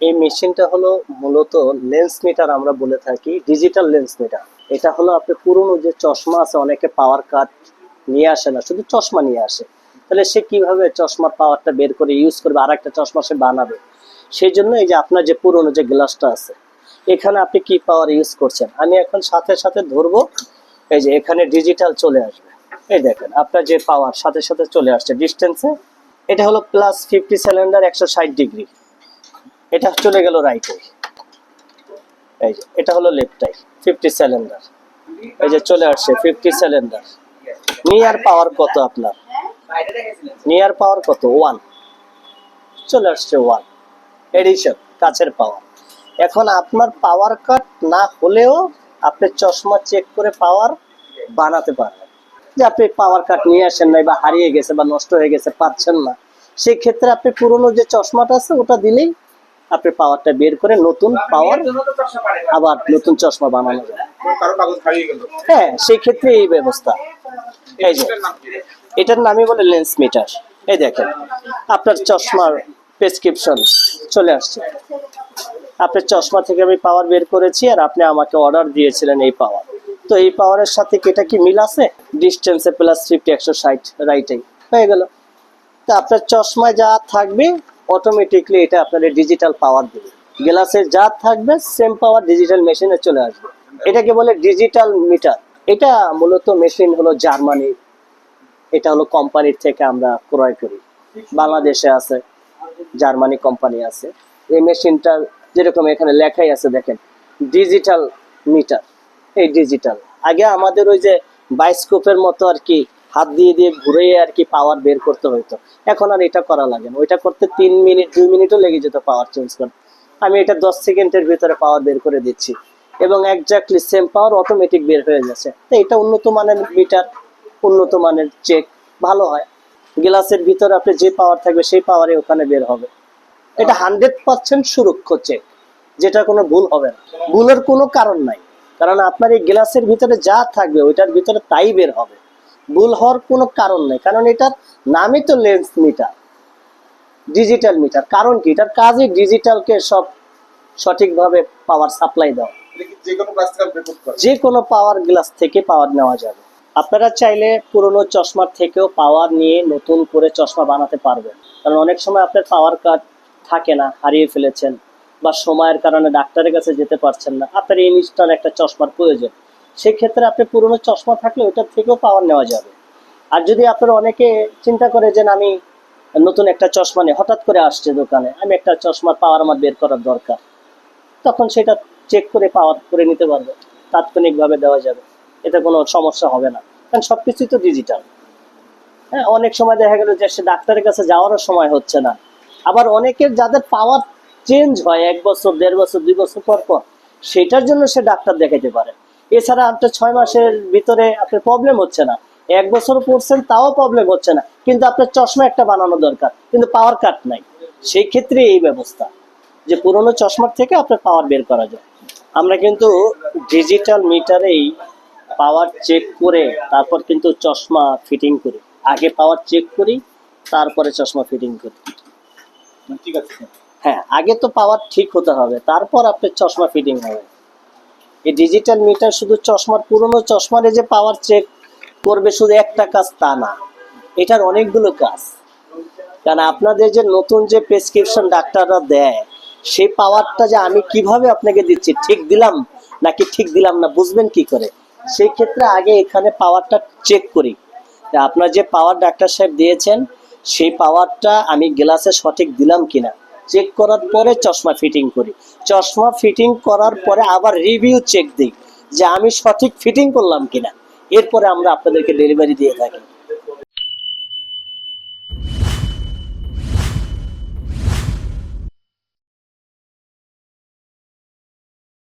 এই মেশিনটা হলো মূলত লেন্স মিটার আমরা বলে থাকি, ডিজিটাল লেন্স মিটার। এটা হলো আপনি পুরনো যে চশমা আছে, অনেকে পাওয়ার কাট নিয়ে আসে না, শুধু চশমা নিয়ে আসে। তাহলে সে কীভাবে চশমার পাওয়ারটা বের করে ইউজ করবে আর একটা চশমা সে বানাবে? সেই জন্য এই যে আপনার যে পুরনো যে গ্লাসটা আছে, এখানে আপনি কি পাওয়ার ইউজ করছেন? আমি এখন সাথে সাথে ধরবো, এই যে এখানে ডিজিটাল চলে আসবে। এই দেখেন, আপনার যে পাওয়ার সাথে সাথে চলে আসছে। ডিস্টেন্সে এটা হলো প্লাস ফিফটি সিলিন্ডার একশো ষাট ডিগ্রি এটা চলে গেল রাইটে এই যে, এটা হলো লেফটাই ফিফটি সিলিন্ডার এই যে চলে আসছে ফিফটি সিলিন্ডার নিয়ার পাওয়ার কত আপনার? নিয়ার পাওয়ার কত? ওয়ান চলে আসছে ওয়ান এডিশন কাছের পাওয়ার এখন আপনার পাওয়ার কাট না হলেও আপনি চশমা চেক করে পাওয়ার বানাতে পারবেন। যে আপনি পাওয়ার কাট নিয়ে আসেন নাই বা হারিয়ে গেছে বা নষ্ট হয়ে গেছে, পাচ্ছেন না। সেই ক্ষেত্রে আপনি পুরনো যে চশমাটা আছে, ওটা দিলেই আপনি পাওয়ারটা বের করে নতুন পাওয়ার আবার নতুন চশমা বানানো যায়। হ্যাঁ সেই ক্ষেত্রে এই ব্যবস্থা। এই যে? এটার নামই বলে লেন্স মিটার। এই দেখেন আপনার চশমার প্রেসক্রিপশন চলে আসছে। আপনার চশমা থেকে আমি পাওয়ার বের করেছি আর আপনি আমাকে অর্ডার দিয়েছিলেন এই পাওয়ার। তো এই পাওয়ারের সাথে এটা কি মিল আছে? ডিস্টেন্সে প্লাস ফিফটি একশো ষাট রাইটেই হয়ে গেল। তা আপনার চশমায় যা থাকবে অটোমেটিকলি এটা আপনাদের ডিজিটাল পাওয়ার দেবে। গ্লাসে যা থাকবে সেম পাওয়ার ডিজিটাল মেশিনে চলে আসবে। এটাকে বলে ডিজিটাল মিটার এটা মূলত মেশিন হলো জার্মানি। এটা হলো কোম্পানির থেকে আমরা ক্রয় করি। বাংলাদেশে আছে, জার্মানি কোম্পানি আছে। এই মেশিনটা যেরকম এখানে লেখাই আছে, দেখেন ডিজিটাল মিটার এই ডিজিটাল আগে আমাদের ওই যে বাইস্কোপের মতো আর কি হাত দিয়ে দিয়ে ঘুরে আর কি পাওয়ার বের করতে হতো এখন আর এটা করা লাগে না। ওইটা করতে তিন মিনিট, দুই মিনিটও লেগে যেত পাওয়ার চেঞ্জ করতে আমি এটা দশ সেকেন্ডের ভিতরে পাওয়ার বের করে দিচ্ছি। এবং একজাক্টলি সেম পাওয়ার অটোমেটিক বের হয়ে যাচ্ছে তো এটা উন্নত মানের মিটার উন্নত মানের চেক ভালো হয়। গ্লাসের ভিতরে আপনি যে পাওয়ার থাকবে সেই পাওয়ারে ওখানে বের হবে। এটা হান্ড্রেড পার্সেন্ট সুরক্ষ চেক যেটা কোনো ভুল হবে না। ভুলের কোনো কারণ নাই। কারণ আপনার এই গ্লাসের ভিতরে যা থাকবে, ওইটার ভিতরে তাই বের হবে। ভুল হওয়ার কোনো কারণ নেই। কারণ এটার নামই তো লেন্স মিটার ডিজিটাল মিটার কারণ কি? এটার কাজই ডিজিটালকে সব সঠিকভাবে পাওয়ার সাপ্লাই দেওয়া। যে কোনো পাওয়ার গ্লাস থেকে পাওয়ার নেওয়া যাবে। আপনারা চাইলে পুরনো চশমার থেকেও পাওয়ার নিয়ে নতুন করে চশমা বানাতে পারবেন। কারণ অনেক সময় আপনার পাওয়ার কার্ড থাকে না হারিয়ে ফেলেছেন বা সময়ের কারণে ডাক্তারের কাছে যেতে পারছেন না। আপনার ইনস্ট্যান্ট একটা চশমার প্রয়োজন। সেক্ষেত্রে আপনি পুরনো চশমা থাকলে ওটার থেকেও পাওয়ার নেওয়া যাবে। আর যদি আপনার অনেকে চিন্তা করে যে আমি নতুন একটা চশমা নিয়ে হঠাৎ করে আসছে দোকানে, আমি একটা চশমার পাওয়ার আমার বের করার দরকার। তখন সেটা চেক করে পাওয়ার করে নিতে পারবে। তাৎক্ষণিকভাবে দেওয়া যাবে। এতে কোনো সমস্যা হবে না। কারণ সব কিছুই তো ডিজিটাল হ্যাঁ অনেক সময় দেখা গেল যে, সে ডাক্তারের কাছে যাওয়ারও সময় হচ্ছে না। আবার অনেকের যাদের পাওয়ার চেঞ্জ হয়, এক বছর, দেড় বছর, দুই বছর পর পর, সেটার জন্য সে ডাক্তার দেখাইতে পারে। এছাড়া আপনার ছয় মাসের ভিতরে আপনার প্রবলেম হচ্ছে না। এক বছর পড়ছেন তাও প্রবলেম হচ্ছে না। কিন্তু আপনার চশমা একটা বানানো দরকার কিন্তু পাওয়ার কাট নাই। সেই ক্ষেত্রে এই ব্যবস্থা যে পুরনো চশমার থেকে আপনার পাওয়ার বের করা যায়। আমরা কিন্তু ডিজিটাল মিটারেই পাওয়ার চেক করে তারপর কিন্তু চশমা ফিটিং করি। আগে পাওয়ার চেক করি তারপরে চশমা ফিটিং করি। ঠিক আছে হ্যাঁ আগে তো পাওয়ার ঠিক হতে হবে তারপর আপনার চশমা ফিটিং হবে। এই ডিজিটাল মিটার শুধু চশমার, পুরনো চশমার যে পাওয়ার চেক করবে শুধু একটা কাজ তা না, এটার অনেকগুলো কাজ। কারণ আপনাদের যে নতুন যে প্রেসক্রিপশন ডাক্তাররা দেয়, সেই পাওয়ারটা যে আমি কীভাবে আপনাকে দিচ্ছি, ঠিক দিলাম নাকি ঠিক দিলাম না, বুঝবেন কি করে? সেই ক্ষেত্রে আগে এখানে পাওয়ারটা চেক করি। আপনার যে পাওয়ার ডাক্তার সাহেব দিয়েছেন, সেই পাওয়ারটা আমি গ্লাসে সঠিক দিলাম কিনা? চেক করার পরে চশমা ফিটিং করি। চশমা ফিটিং করার পরে আবার রিভিউ চেক দিই যে আমি সঠিক ফিটিং করলাম কিনা। এরপরে আমরা আপনাদেরকে ডেলিভারি দিয়ে থাকি।